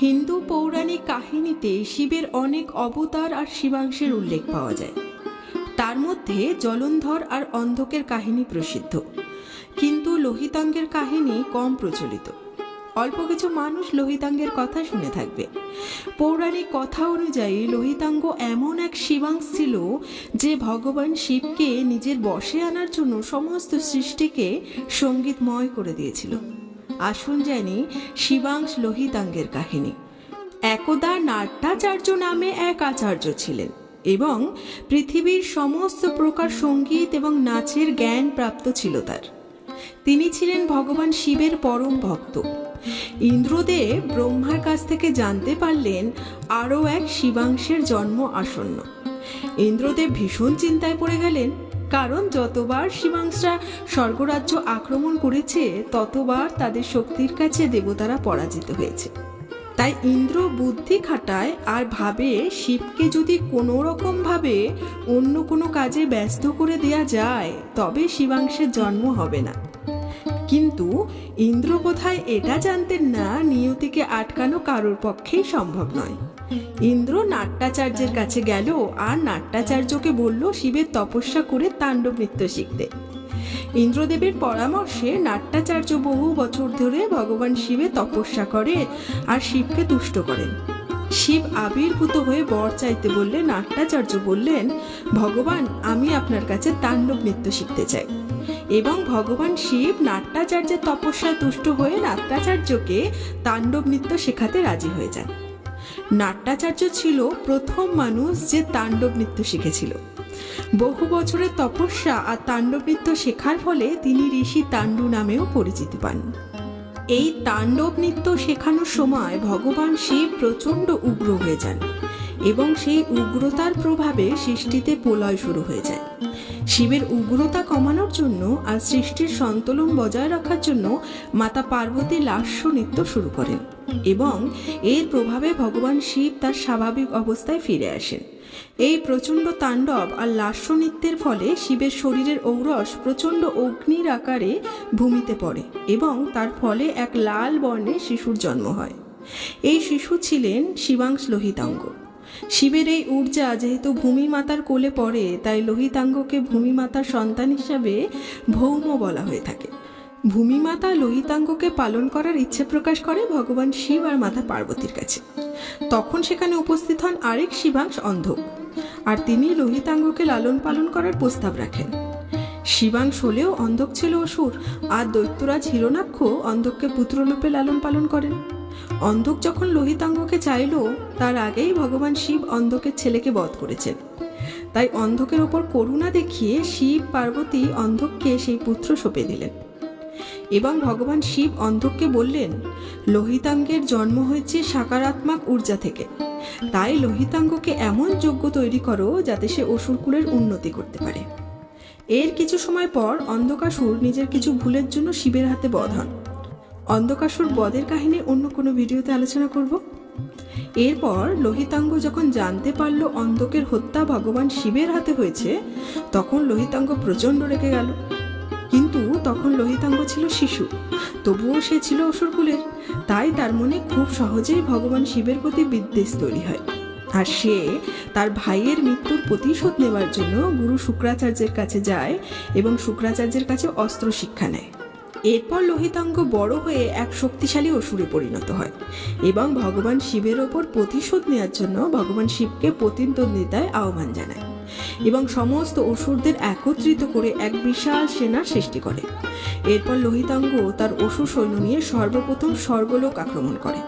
হিন্দু পৌরাণিক কাহিনীতে শিবের অনেক অবতার আর শিবাংশের উল্লেখ পাওয়া যায়। তার মধ্যে জলন্ধর আর অন্ধকের কাহিনী প্রসিদ্ধ। কিন্তু লোহিতাঙ্গের কাহিনী কম প্রচলিত। অল্প কিছু মানুষ লোহিতাঙ্গের কথা শুনে থাকবে। পৌরাণিক কথা অনুযায়ী লোহিতাঙ্গ এমন এক শিবাংশ ছিল যে ভগবান শিবকে নিজের বশে আনার জন্য সমস্ত সৃষ্টিকে সঙ্গীতময় করে দিয়েছিল। আসুন জানি শিবাংশ লোহিতাঙ্গের কাহিনী। একদা নাট্যাচার্য নামে এক আচার্য ছিলেন এবং পৃথিবীর সমস্ত প্রকার সংগীত এবং নাচের জ্ঞান প্রাপ্ত ছিল তার। তিনি ছিলেন ভগবান শিবের পরম ভক্ত। ইন্দ্রদেব ব্রহ্মার কাছ থেকে জানতে পারলেন আরও এক শিবাংশের জন্ম আসন্ন। ইন্দ্রদেব ভীষণ চিন্তায় পড়ে গেলেন। কারণ যতবার শিবাংশরা স্বর্গরাজ্য আক্রমণ করেছে, ততবার তাদের শক্তির কাছে দেবতারা পরাজিত হয়েছে। তাই ইন্দ্র বুদ্ধি খাটায় আর ভাবে শিবকে যদি কোনো রকমভাবে অন্য কোনো কাজে ব্যস্ত করে দেয়া যায়, তবে শিবাংশের জন্ম হবে না। কিন্তু ইন্দ্র বোধহয় এটা জানতেন না নিয়তিকে আটকানো কারোর পক্ষেই সম্ভব নয়। ইন্দ্র নাট্যাচার্যের কাছে গেল আর নাট্যাচার্যকে বলল শিবের তপস্যা করে তাণ্ডব নৃত্য শিখতে। ইন্দ্রদেবের পরামর্শে নাট্যাচার্য বহু বছর ধরে ভগবান শিবে তপস্যা করে আর শিবকে তুষ্ট করেন। শিব আবির্ভূত হয়ে বর চাইতে বললে নাট্যাচার্য বললেন, ভগবান, আমি আপনার কাছে তাণ্ডব নৃত্য শিখতে চাই এবং ভগবান শিব নাট্যাচার্যের তপস্যায় তুষ্ট হয়ে নাট্যাচার্যকে তাণ্ডব নৃত্য শেখাতে রাজি হয়ে যান। নাট্যাচার্য ছিল প্রথম মানুষ যে তাণ্ডব নৃত্য শিখেছিল। বহু বছরের তপস্যা আর তাণ্ডব নৃত্য শেখার ফলে তিনি ঋষি তাণ্ডু নামেও পরিচিতি পান। এই তাণ্ডব নৃত্য শেখানোর সময় ভগবান শিব প্রচণ্ড উগ্র হয়ে যান এবং সেই উগ্রতার প্রভাবে সৃষ্টিতে প্রলয় শুরু হয়ে যায়। শিবের উগ্রতা কমানোর জন্য আর সৃষ্টির সন্তুলন বজায় রাখার জন্য মাতা পার্বতী লাস্য নৃত্য শুরু করেন এবং এর প্রভাবে ভগবান শিব তার স্বাভাবিক অবস্থায় ফিরে আসেন। এই প্রচণ্ড তাণ্ডব আর লাস্য নৃত্যের ফলে শিবের শরীরের ঔরস প্রচণ্ড অগ্নির আকারে ভূমিতে পড়ে এবং তার ফলে এক লাল বর্ণের শিশুর জন্ম হয়। এই শিশু ছিলেন শিবাংশ লোহিতাঙ্গ। শিবের এই ঊর্জা যেহেতু ভূমি মাতার কোলে পড়ে, তাই লোহিতাঙ্গকে ভূমি মাতার সন্তান হিসাবে ভৌম বলা হয়ে থাকে। ভূমিমাতা লোহিতাঙ্গকে পালন করার ইচ্ছে প্রকাশ করে ভগবান শিব আর মাতা পার্বতীর কাছে। তখন সেখানে উপস্থিত হন আরেক শিবাংশ অন্ধক, আর তিনি লোহিতাঙ্গকে লালন পালন করার প্রস্তাব রাখেন। শিবাংশ হলেও অন্ধক ছিল অসুর, আর দৈত্যরাজ হিরণাক্ষ অন্ধককে পুত্ররূপে লালন পালন করেন। অন্ধক যখন লোহিতাঙ্গকে চাইল, তার আগেই ভগবান শিব অন্ধকের ছেলেকে বধ করেছেন। তাই অন্ধকের ওপর করুণা দেখিয়ে শিব পার্বতী অন্ধককে সেই পুত্র সঁপে দিলেন। এবং ভগবান শিব অন্ধককে বললেন, লোহিতাঙ্গের জন্ম হয়েছে সাকারাত্মক ঊর্জা থেকে। তাই লোহিতাঙ্গকে এমন যোগ্য তৈরি করো যাতে সে অসুরকুলের উন্নতি করতে পারে। এর কিছু সময় পর অন্ধকাসুর নিজের কিছু ভুলের জন্য শিবের হাতে বধ হন। অন্ধকাসুর বদের কাহিনী অন্য কোনো ভিডিওতে আলোচনা করব। এরপর লোহিতাঙ্গ যখন জানতে পারল অন্ধকের হত্যা ভগবান শিবের হাতে হয়েছে, তখন লোহিতাঙ্গ প্রচণ্ড রেগে গেল। কিন্তু তখন লোহিতাঙ্গ ছিল শিশু, তবুও সে ছিল অসুরকুলের। তাই তার মনে খুব সহজেই ভগবান শিবের প্রতি বিদ্বেষ তৈরি হয়। আর সে তার ভাইয়ের মৃত্যুর প্রতিশোধ নেওয়ার জন্য গুরু শুক্রাচার্যের কাছে যায় এবং শুক্রাচার্যের কাছে অস্ত্র শিক্ষা নেয়। এরপর লোহিতাঙ্গ বড় হয়ে এক শক্তিশালী অসুরে পরিণত হয় এবং ভগবান শিবের ওপর প্রতিশোধ নেওয়ার জন্য ভগবান শিবকে প্রতিদ্বন্দ্বিতায় আহ্বান জানায় এবং সমস্ত অসুরদের একত্রিত করে এক বিশাল সেনার সৃষ্টি করে। এরপর লোহিতাঙ্গ তার অসুর সৈন্য নিয়ে সর্বপ্রথম স্বর্গলোক আক্রমণ করে।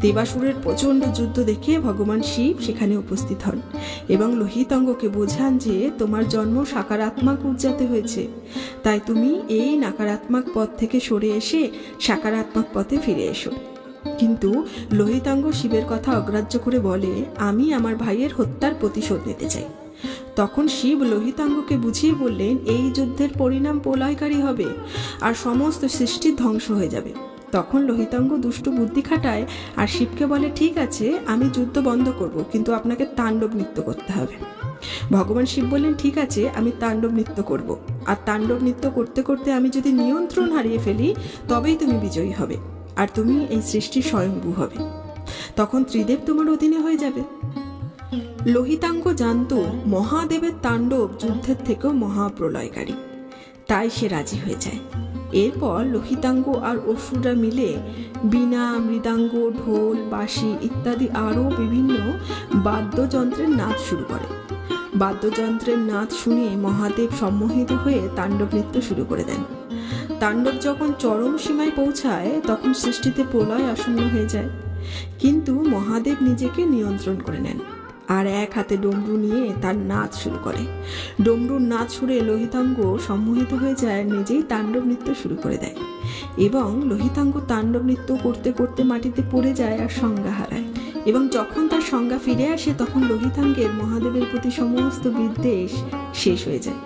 দেবাসুরের প্রচণ্ড যুদ্ধ দেখে ভগবান শিব সেখানে উপস্থিত হন এবং লোহিতাঙ্গকে বোঝান যে তোমার জন্ম সাকারাত্মক ঊর্জাতে হয়েছে। তাই তুমি এই নাকারাত্মক পথ থেকে সরে এসে সাকারাত্মক পথে ফিরে এসো। কিন্তু লোহিতাঙ্গ শিবের কথা অগ্রাহ্য করে বলে, আমি আমার ভাইয়ের হত্যার প্রতিশোধ নিতে চাই। তখন শিব লোহিতাঙ্গকে বুঝিয়ে বললেন, এই যুদ্ধের পরিণাম প্রলয়কারী হবে, আর সমস্ত সৃষ্টি ধ্বংস হয়ে যাবে। তখন লোহিতাঙ্গ দুষ্টু বুদ্ধি খাটায় আর শিবকে বলে, ঠিক আছে, আমি যুদ্ধ বন্ধ করব, কিন্তু আপনাকে তাণ্ডব নৃত্য করতে হবে। ভগবান শিব বললেন, ঠিক আছে, আমি তাণ্ডব নৃত্য করব। আর তাণ্ডব নৃত্য করতে করতে আমি যদি নিয়ন্ত্রণ হারিয়ে ফেলি, তবেই তুমি বিজয়ী হবে, আর তুমি এই সৃষ্টি স্বয়ংভূ হবে। তখন ত্রিদেব তোমার অধীনে হয়ে যাবে। লোহিতাঙ্গ জানত, মহাদেবের তাণ্ডব যুদ্ধের থেকেও মহাপ্রলয়কারী। তাই সে রাজি হয়ে যায়। এরপর লোহিতাঙ্গ আর অসুররা মিলে বীণা, মৃদাঙ্গ, ঢোল, বাঁশি ইত্যাদি আরও বিভিন্ন বাদ্যযন্ত্রের নাচ শুরু করে। বাদ্যযন্ত্রের নাচ শুনে মহাদেব সম্মোহিত হয়ে তাণ্ডব নৃত্য শুরু করে দেন। তাণ্ডব যখন চরম সীমায় পৌঁছায়, তখন সৃষ্টিতে প্রলয় আসন্ন হয়ে যায়। কিন্তু মহাদেব নিজেকে নিয়ন্ত্রণ করে নেন। আর এক হাতে ডমরু নিয়ে তার নাচ শুরু করে। ডমরুর নাচ শুনে লোহিতাঙ্গ সম্মোহিত হয়ে যায়, নিজেই তাণ্ডব নৃত্য শুরু করে দেয় এবং লোহিতাঙ্গ তাণ্ডব নৃত্য করতে করতে মাটিতে পড়ে যায় আর সংজ্ঞা হারায়। এবং যখন তার সংজ্ঞা ফিরে আসে, তখন লোহিতাঙ্গের মহাদেবের প্রতি সমস্ত বিদ্বেষ শেষ হয়ে যায়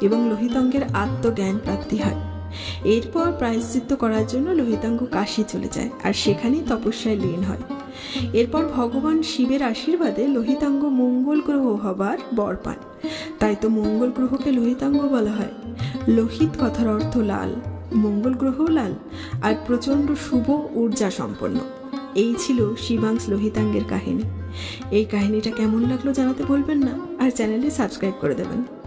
এবং লোহিতাঙ্গের আত্মজ্ঞান প্রাপ্তি হয়। এরপর প্রায়শ্চিত্ত করার জন্য লোহিতাঙ্গ কাশি চলে যায় আর সেখানেই তপস্যায় লীন হয়। এরপর ভগবান শিবের আশীর্বাদে লোহিতাঙ্গ মঙ্গল গ্রহ হবার বর পান। তাই তো মঙ্গল গ্রহকে লোহিতাঙ্গ বলা হয়। লোহিত কথার অর্থ লাল, মঙ্গল গ্রহও লাল, আর প্রচণ্ড শুভ ঊর্জা সম্পন্ন। এই ছিল শিবাংশ লোহিতাঙ্গের কাহিনী। এই কাহিনীটা কেমন লাগল জানাতে বলবেন না, আর চ্যানেলটি সাবস্ক্রাইব করে দেবেন।